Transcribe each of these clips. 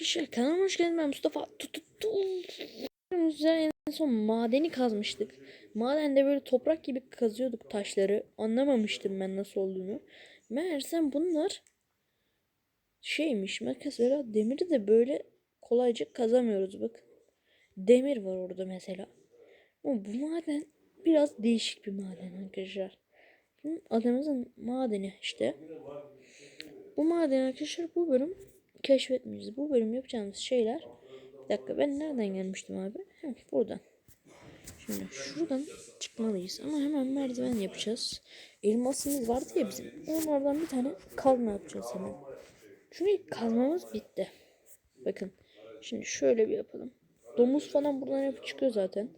Arkadaşlar kanalıma hoş geldin ben Mustafa. Tut. en son madeni kazmıştık. Madende böyle toprak gibi kazıyorduk taşları. Anlamamıştım ben nasıl olduğunu. Meğersem bunlar şeymiş mesela demiri de böyle kolayca kazamıyoruz bak. Demir var orada mesela. Ama bu maden biraz değişik bir maden arkadaşlar. Adamızın madeni işte. Bu maden arkadaşlar bu bölüm keşfetmişiz. Bu bölüm yapacağımız şeyler. Bir dakika ben nereden gelmiştim abi? Heh, buradan. Şimdi şuradan çıkmalıyız ama hemen merdiven yapacağız. Elmasımız vardı ya bizim. Onlardan bir tane kazma yapacağız hemen. Çünkü kazmamız bitti. Bakın. Şimdi şöyle bir yapalım. Domuz falan buradan hep çıkıyor zaten.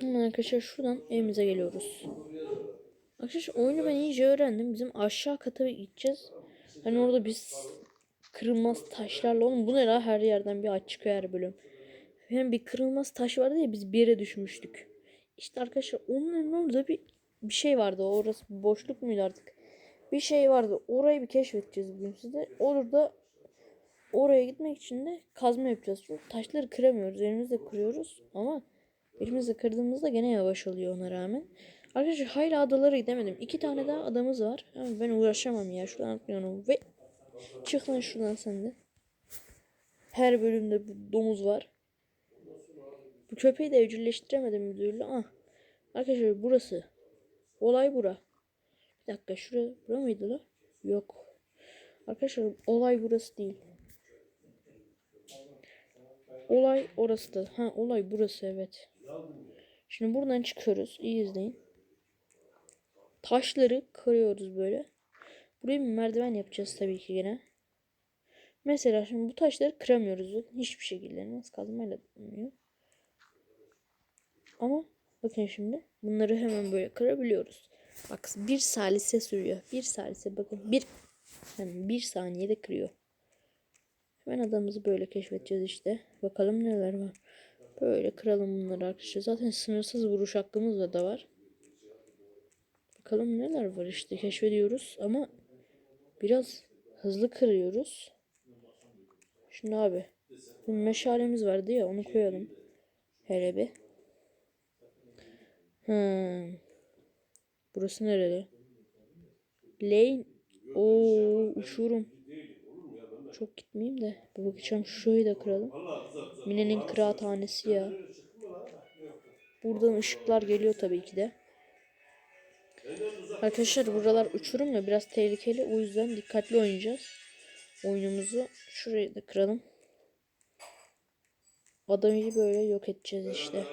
Hemen arkadaşlar şuradan evimize geliyoruz. Arkadaşlar oyunu ben iyice öğrendim. Bizim aşağı kata gideceğiz. Hani orada biz kırılmaz taşlarla oğlum bu ne la her yerden bir aç çıkıyor her bölüm. Hem bir kırılmaz taş vardı ya biz bir yere düşmüştük. İşte arkadaşlar onun orada bir bir şey vardı. Orası boşluk muydu artık? Bir şey vardı. Orayı bir keşfedeceğiz bugün size. Olur da oraya gitmek için de kazma yapacağız. Çünkü taşları kıramıyoruz. Elimizle kırıyoruz ama elimizle kırdığımızda gene yavaş oluyor ona rağmen. Arkadaşlar hala adalara gidemedim. İki tane daha adamız var. Ama ben uğraşamam ya. Şuradan atlıyorum. Ve çık lan şuradan sen de. Her bölümde bu domuz var. Bu köpeği de evcilleştiremedim bir türlü. Ah. Arkadaşlar burası. Olay bura. Bir dakika şura bura mıydı la? Yok. Arkadaşlar olay burası değil. Olay orası da. Ha olay burası evet. Şimdi buradan çıkıyoruz. İyi izleyin. Taşları kırıyoruz böyle. Buraya bir merdiven yapacağız tabii ki yine. Mesela şimdi bu taşları kıramıyoruz. Hiçbir şekilde. Nasıl kazmayla olmuyor. Ama bakın şimdi bunları hemen böyle kırabiliyoruz. Bak bir salise sürüyor. Bir salise bakın bir yani bir saniyede kırıyor. Hemen adamımızı böyle keşfedeceğiz işte. Bakalım neler var. Böyle kıralım bunları arkadaşlar. Zaten sınırsız vuruş hakkımız da var. Bakalım neler var işte keşfediyoruz ama biraz hızlı kırıyoruz. Şimdi abi bir meşalemiz vardı ya onu koyalım. Hele bir. Hmm. Burası nerede? Lane. Oo uçurum. Çok gitmeyeyim de. Bir bakacağım şurayı da kıralım. Mine'nin kıraathanesi ya. Buradan ışıklar geliyor tabii ki de. Arkadaşlar buralar uçurum ya biraz tehlikeli. O yüzden dikkatli oynayacağız. Oyunumuzu şurayı da kıralım. Adamı böyle yok edeceğiz işte.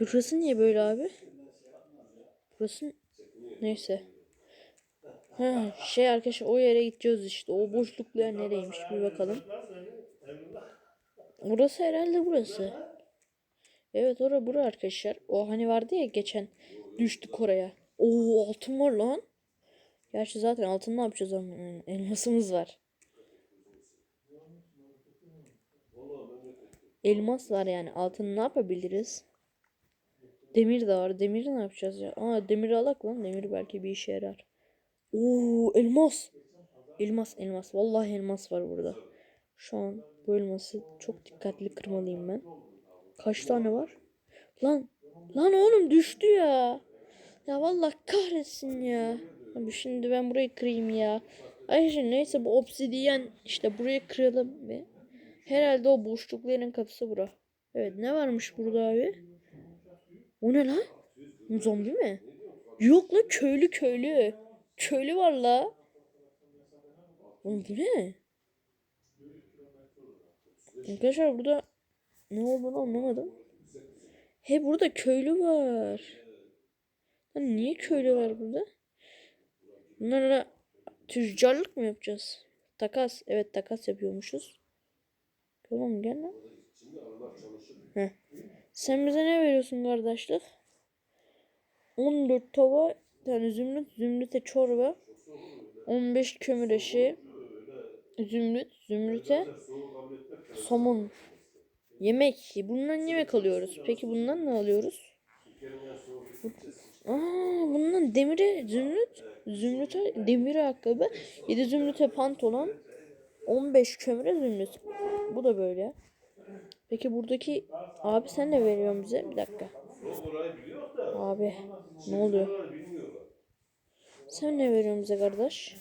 Burası niye böyle abi? Burası neyse. Ha, şey arkadaşlar o yere gideceğiz işte. O boşluklu yer nereymiş bir bakalım. Burası herhalde burası. Evet ora bura arkadaşlar. O hani vardı ya geçen düştük oraya. Oo altın var lan. Gerçi zaten altın ne yapacağız ama elmasımız var. Elmas var yani altın ne yapabiliriz? Demir de var. Demiri ne yapacağız ya? Aa demir alak lan. Demir belki bir işe yarar. Oo elmas. Elmas elmas. Vallahi elmas var burada. Şu an bu elması çok dikkatli kırmalıyım ben. Kaç tane var? Lan lan oğlum düştü ya. Ya vallahi kahretsin ya. Abi şimdi ben burayı kırayım ya. Ayrıca neyse bu obsidiyen işte burayı kıralım bir. Herhalde o boşlukların kapısı bura. Evet ne varmış burada abi? O ne lan? Zombi mi? Yok la köylü köylü. Köylü var la. Oğlum bu ne? Arkadaşlar burada ne olduğunu anlamadım. He burada köylü var. Lan niye köylü var burada? Bunlarla tüccarlık mı yapacağız? Takas. Evet takas yapıyormuşuz. Tamam gel lan. Heh. Sen bize ne veriyorsun kardeşlik? 14 tava yani zümrüt, zümrüte çorba, 15 kömür eşi, zümrüt, zümrüte somon. Yemek. Bundan yemek alıyoruz. Peki bundan ne alıyoruz? Aa, bundan demire zümrüt, zümrüte demir ayakkabı, 7 zümrüte pantolon, 15 kömüre zümrüt. Bu da böyle. Peki buradaki abi sen ne veriyorsun bize? Bir dakika. Abi ne oluyor? Sen ne veriyorsun bize kardeş?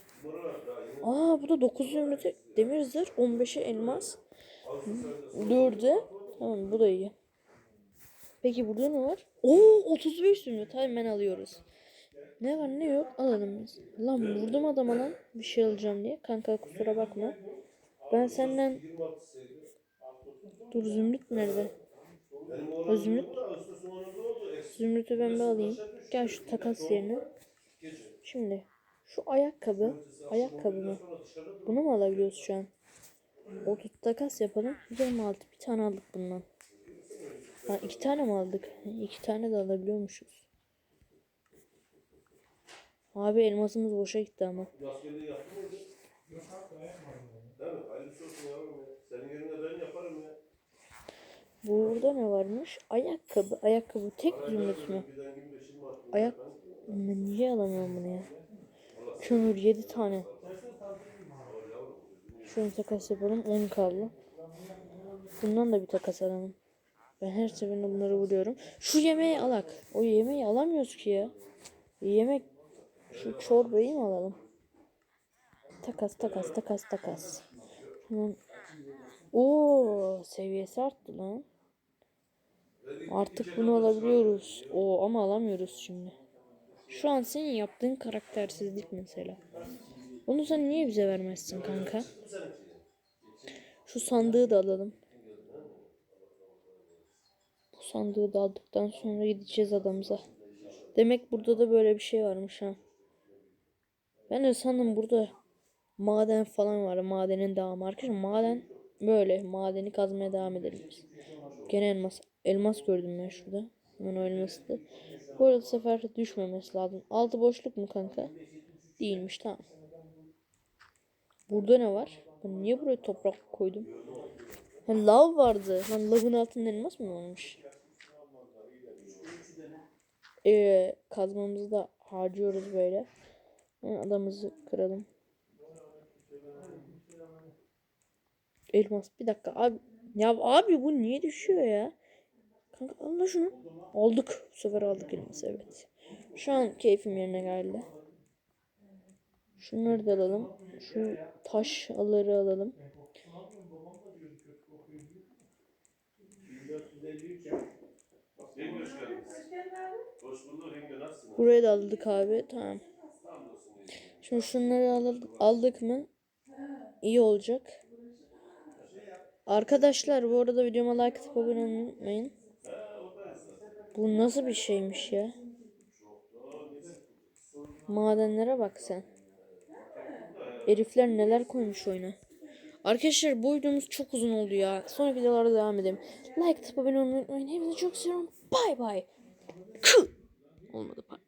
Aa bu da 9 zümrüte demir zırh, 15'e elmas. 4'e. Tamam bu da iyi. Peki burada ne var? Oo 35 zümrüt hemen alıyoruz. Ne var ne yok alalım biz. Lan vurdum adama lan bir şey alacağım diye. Kanka kusura bakma. Ben senden 26 sayılı. dur zümrüt nerede? O zümrüt. Zümrütü ben bir alayım. Gel şu takas yerine. Şimdi şu ayakkabı ayakkabı mı? Sonra dışarıda Bunu mu alabiliyoruz şu an? 30 takas yapalım. 26 bir tane aldık bundan. Ha iki tane mi aldık? İki tane de alabiliyormuşuz. Abi elmasımız boşa gitti ama. mi? Burada ne varmış? Ayakkabı. Ayakkabı tek 25'in var. Ayak... Niye alamıyorum bunu ya? Kömür 7 tane. Şunu takas yapalım 10 kaldı. Bundan da bir takas alalım. Ben her seferinde bunları buluyorum. Şu yemeği alak. O yemeği alamıyoruz ki ya. Yemek şu çorbayı mı alalım? Takas takas takas takas. Hemen. Oo seviyesi arttı lan. Artık bunu alabiliyoruz. O ama alamıyoruz şimdi. Şu an senin yaptığın karaktersizlik mesela. Onu sen niye bize vermezsin kanka? Şu sandığı da alalım. Bu sandığı da aldıktan sonra gideceğiz adamıza. Demek burada da böyle bir şey varmış ha. Ben de sandım burada maden falan var. Madenin devamı. Arkadaşlar maden böyle. Madeni kazmaya devam edelim biz. Gene elmas. Elmas gördüm ben şurada. O elması da. Bu arada sefer düşmemesi lazım. Altı boşluk mu kanka? Değilmiş tamam. Burada ne var? Ben niye buraya toprak koydum? Ha, lav vardı. Lan lavın altında elmas mı varmış? Ee, kazmamızı da harcıyoruz böyle. Ha, adamımızı kıralım. Elmas bir dakika abi. Ya abi bu niye düşüyor ya? Kanka al lan şunu. Aldık. Bu sefer aldık elması evet. Şu an keyfim yerine geldi. Şunları da alalım. Şu taş aları alalım. Buraya da aldık abi. Tamam. Şimdi şunları aldık, aldık mı iyi olacak. Arkadaşlar bu arada videoma like atıp abone olmayı unutmayın. Bu nasıl bir şeymiş ya? Madenlere bak sen. Herifler neler koymuş oyuna. Arkadaşlar bu videomuz çok uzun oldu ya. Sonra videolarda devam edelim. Like atıp abone olmayı unutmayın. Hepinizi çok seviyorum. Bay bay. Olmadı pardon.